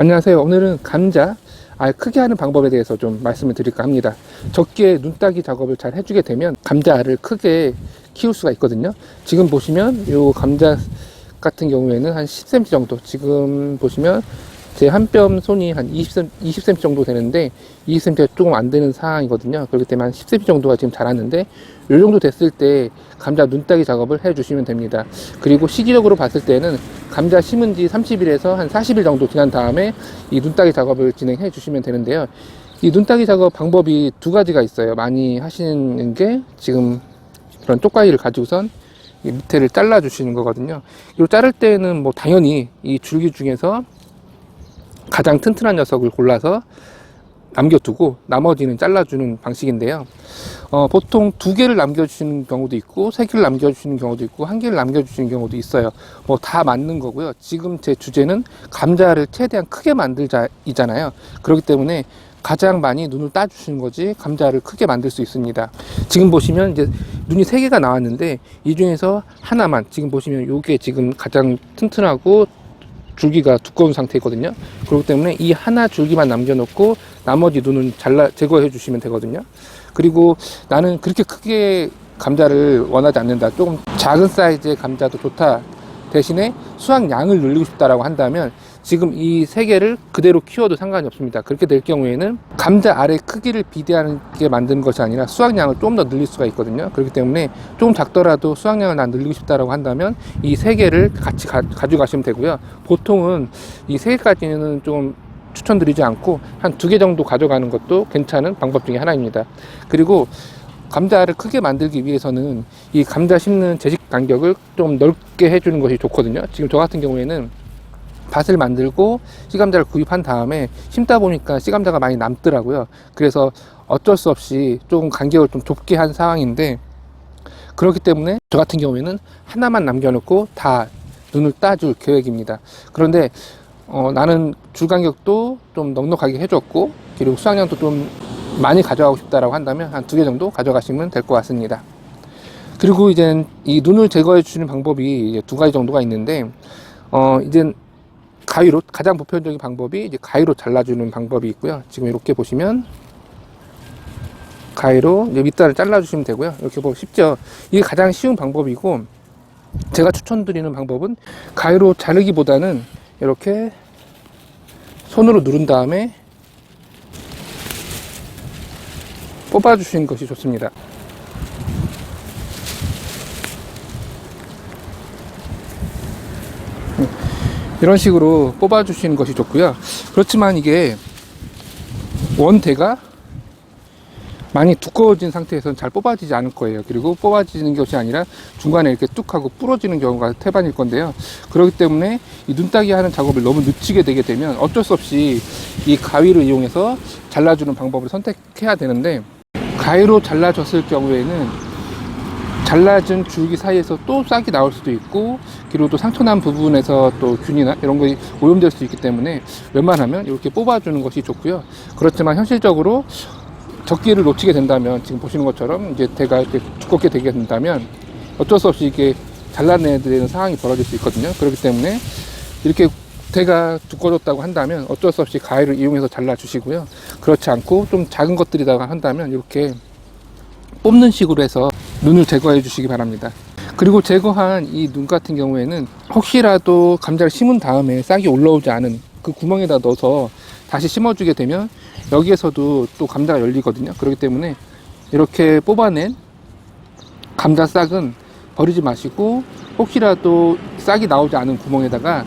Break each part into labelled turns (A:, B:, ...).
A: 안녕하세요. 오늘은 감자 알 크게 하는 방법에 대해서 좀 말씀을 드릴까 합니다. 적게 눈따기 작업을 잘 해주게 되면 감자 알을 크게 키울 수가 있거든요. 지금 보시면 이 감자 같은 경우에는 한 10cm 정도. 지금 보시면 제 한 뼘 손이 한 20cm, 20cm 정도 되는데 20cm가 조금 안 되는 상황이거든요. 그렇기 때문에 한 10cm 정도가 지금 자랐는데 이 정도 됐을 때 감자 눈따기 작업을 해 주시면 됩니다. 그리고 시기적으로 봤을 때는 감자 심은 지 30일에서 한 40일 정도 지난 다음에 이 눈따기 작업을 진행해 주시면 되는데요. 이 눈따기 작업 방법이 두 가지가 있어요. 많이 하시는 게 지금 그런 쪽가위를 가지고선 이 밑에를 잘라 주시는 거거든요. 이거 자를 때는 뭐 당연히 이 줄기 중에서 가장 튼튼한 녀석을 골라서 남겨두고 나머지는 잘라주는 방식인데요. 어, 보통 두 개를 남겨주시는 경우도 있고 세 개를 남겨주시는 경우도 있고 한 개를 남겨주시는 경우도 있어요. 뭐 다 맞는 거고요. 지금 제 주제는 감자를 최대한 크게 만들자이잖아요. 그렇기 때문에 가장 많이 눈을 따주시는 거지 감자를 크게 만들 수 있습니다. 지금 보시면 이제 눈이 세 개가 나왔는데 이 중에서 하나만 지금 보시면 요게 지금 가장 튼튼하고 줄기가 두꺼운 상태거든요. 그렇기 때문에 이 하나 줄기만 남겨놓고 나머지 눈은 잘라 제거해 주시면 되거든요. 그리고 나는 그렇게 크게 감자를 원하지 않는다. 조금 작은 사이즈의 감자도 좋다. 대신에 수확량을 늘리고 싶다라고 한다면 지금 이 세 개를 그대로 키워도 상관이 없습니다. 그렇게 될 경우에는 감자 알의 크기를 비대하게 만드는 것이 아니라 수확량을 좀 더 늘릴 수가 있거든요. 그렇기 때문에 조금 작더라도 수확량을 난 늘리고 싶다라고 한다면 이 세 개를 같이 가, 져가시면 되고요. 보통은 이 세 개까지는 좀 추천드리지 않고 한 두 개 정도 가져가는 것도 괜찮은 방법 중에 하나입니다. 그리고 감자를 크게 만들기 위해서는 이 감자 심는 재직 간격을 좀 넓게 해주는 것이 좋거든요. 지금 저 같은 경우에는 밭을 만들고 씨감자를 구입한 다음에 심다 보니까 씨감자가 많이 남더라고요. 그래서 어쩔 수 없이 조금 간격을 좀 좁게 한 상황인데 그렇기 때문에 저 같은 경우에는 하나만 남겨놓고 다 눈을 따줄 계획입니다. 그런데 어, 나는 줄 간격도 좀 넉넉하게 해줬고 그리고 수확량도 좀 많이 가져가고 싶다라고 한다면 한 두 개 정도 가져가시면 될 것 같습니다. 그리고 이제 이 눈을 제거해 주시는 방법이 두 가지 정도가 있는데 어 이제 가위로 가장 보편적인 방법이 이제 가위로 잘라주는 방법이 있고요. 지금 이렇게 보시면 가위로 이제 밑단을 잘라주시면 되고요. 이렇게 보면 쉽죠. 이게 가장 쉬운 방법이고 제가 추천드리는 방법은 가위로 자르기보다는 이렇게 손으로 누른 다음에 뽑아주시는 것이 좋습니다. 이런 식으로 뽑아주시는 것이 좋고요. 그렇지만 이게 원대가 많이 두꺼워진 상태에서는 잘 뽑아지지 않을 거예요. 그리고 뽑아지는 것이 아니라 중간에 이렇게 뚝 하고 부러지는 경우가 태반일 건데요. 그렇기 때문에 이 눈따기 하는 작업을 너무 늦추게 되게 되면 어쩔 수 없이 이 가위를 이용해서 잘라주는 방법을 선택해야 되는데 가위로 잘라줬을 경우에는 잘라진 줄기 사이에서 또 싹이 나올 수도 있고 그리고 또 상처난 부분에서 또 균이나 이런 것이 오염될 수 있기 때문에 웬만하면 이렇게 뽑아주는 것이 좋고요. 그렇지만 현실적으로 적기를 놓치게 된다면 지금 보시는 것처럼 이제 대가 이렇게 두껍게 되게 된다면 어쩔 수 없이 이게 잘라내야 되는 상황이 벌어질 수 있거든요. 그렇기 때문에 이렇게 대가 두꺼워졌다고 한다면 어쩔 수 없이 가위를 이용해서 잘라 주시고요. 그렇지 않고 좀 작은 것들이다가 한다면 이렇게 뽑는 식으로 해서 눈을 제거해 주시기 바랍니다. 그리고 제거한 이 눈 같은 경우에는 혹시라도 감자를 심은 다음에 싹이 올라오지 않은 그 구멍에다 넣어서 다시 심어주게 되면 여기에서도 또 감자가 열리거든요. 그렇기 때문에 이렇게 뽑아낸 감자 싹은 버리지 마시고 혹시라도 싹이 나오지 않은 구멍에다가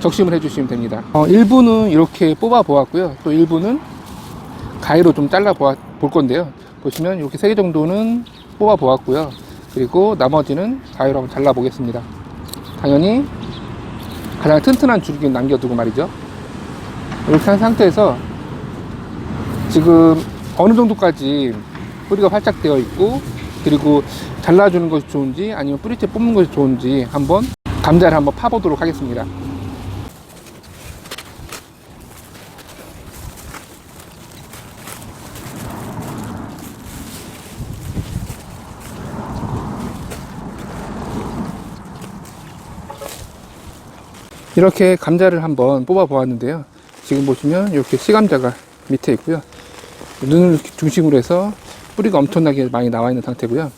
A: 적심을 해주시면 됩니다. 어, 일부는 이렇게 뽑아 보았고요. 또 일부는 가위로 좀 잘라 보아, 볼 건데요. 보시면 이렇게 세 개 정도는 뽑아 보았고요. 그리고 나머지는 가위로 한번 잘라 보겠습니다. 당연히 가장 튼튼한 줄기 남겨두고 말이죠. 이렇게 한 상태에서 지금 어느 정도까지 뿌리가 활짝 되어 있고 그리고 잘라주는 것이 좋은지 아니면 뿌리채 뽑는 것이 좋은지 한번 감자를 한번 파보도록 하겠습니다. 이렇게 감자를 한번 뽑아 보았는데요. 지금 보시면 이렇게 씨감자가 밑에 있고요. 눈을 중심으로 해서 뿌리가 엄청나게 많이 나와 있는 상태고요.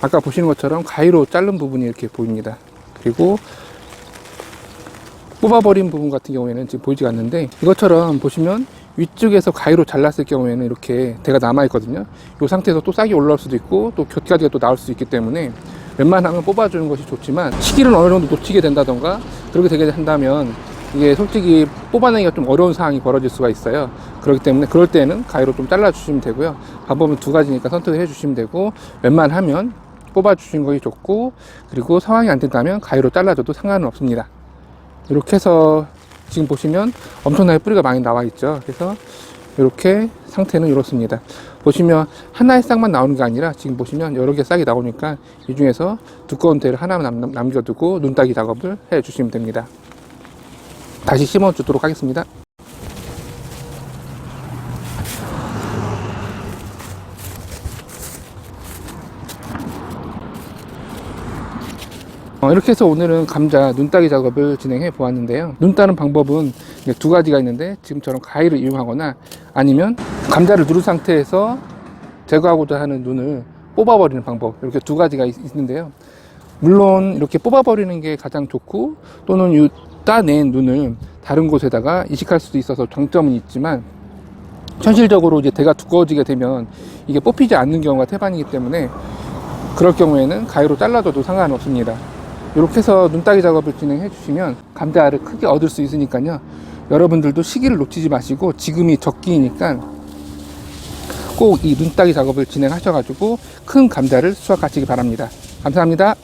A: 아까 보시는 것처럼 가위로 자른 부분이 이렇게 보입니다. 그리고 뽑아버린 부분 같은 경우에는 지금 보이지 않는데 이것처럼 보시면 위쪽에서 가위로 잘랐을 경우에는 이렇게 대가 남아 있거든요. 이 상태에서 또 싹이 올라올 수도 있고 또 곁가지가 또 나올 수 있기 때문에 웬만하면 뽑아주는 것이 좋지만 시기를 어느 정도 놓치게 된다던가 그렇게 되게 한다면 이게 솔직히 뽑아내기가 좀 어려운 상황이 벌어질 수가 있어요. 그렇기 때문에 그럴 때는 가위로 좀 잘라주시면 되고요. 방법은 두 가지니까 선택을 해주시면 되고 웬만하면 뽑아주시는 것이 좋고 그리고 상황이 안 된다면 가위로 잘라줘도 상관은 없습니다. 이렇게 해서 지금 보시면 엄청나게 뿌리가 많이 나와 있죠. 그래서 이렇게 상태는 이렇습니다. 보시면 하나의 싹만 나오는 게 아니라 지금 보시면 여러 개 싹이 나오니까 이 중에서 두꺼운 대를 하나만 남, 남겨두고 눈따기 작업을 해 주시면 됩니다. 다시 심어 주도록 하겠습니다. 어, 이렇게 해서 오늘은 감자 눈따기 작업을 진행해 보았는데요. 눈 따는 방법은 두 가지가 있는데 지금처럼 가위를 이용하거나 아니면 감자를 누른 상태에서 제거하고자 하는 눈을 뽑아버리는 방법 이렇게 두 가지가 있, 있는데요. 물론 이렇게 뽑아버리는 게 가장 좋고 또는 이 따낸 눈을 다른 곳에다가 이식할 수도 있어서 장점은 있지만 현실적으로 이제 대가 두꺼워지게 되면 이게 뽑히지 않는 경우가 태반이기 때문에 그럴 경우에는 가위로 잘라줘도 상관없습니다. 이렇게 해서 눈따기 작업을 진행해 주시면 감자알을 크게 얻을 수 있으니까요. 여러분들도 시기를 놓치지 마시고 지금이 적기니까 꼭 이 눈따기 작업을 진행하셔가지고 큰 감자를 수확하시기 바랍니다. 감사합니다.